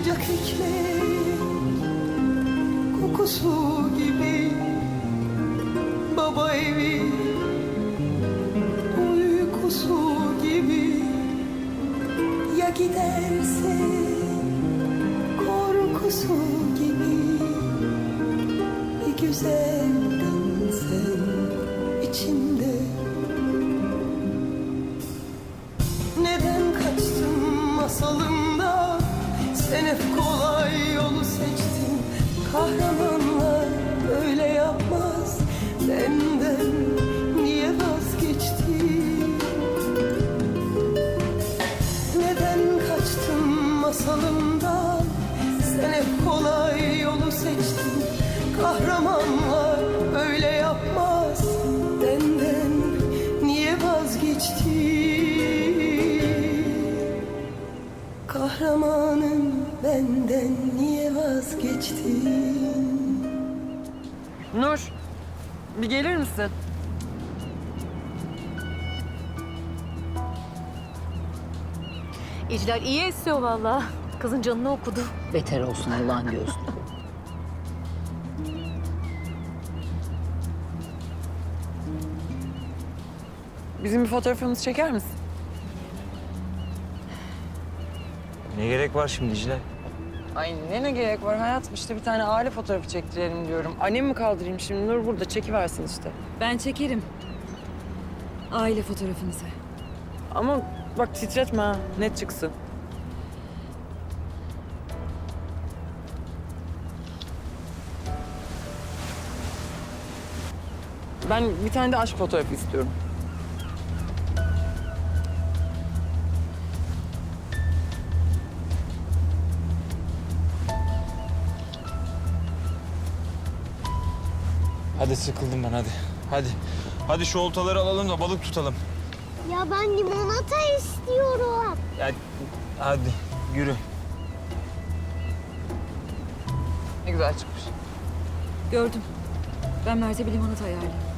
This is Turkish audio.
Sıcak ekmek kokusu gibi Baba evi uykusu gibi. Ya giderse korkusu gibi Bir güzel dönsen içimde Sen hep kolay yolu seçtin. Kahramanlar böyle yapmaz. Benden niye vazgeçtin? Neden kaçtın masalımdan? Sen hep kolay yolu seçtin. Kahramanlar böyle yapmaz Kahramanım benden niye vazgeçtin Nur, bir gelir misin? İclal iyi esiyor vallahi. Kızın canını okudu. Beter olsun Allah'ın gözünde. Bizim bir fotoğrafımızı çeker misin? Ne gerek var şimdi Dicle? Ay ne ne gerek var hayatım işte bir tane aile fotoğrafı çektirelim diyorum. Annemi mi kaldırayım şimdi Nur burada çekiversin işte. Ben çekerim. Aile fotoğrafınızı. Ama bak titretme ha net çıksın. Ben bir tane de aşk fotoğrafı istiyorum. Hadi sıkıldım ben hadi. Hadi. Hadi şu oltaları alalım da balık tutalım. Ya ben limonata istiyorum. Ya hadi yürü. Ne güzel çıkmış. Gördüm. Ben Mert'e bir limonata ayarlayayım.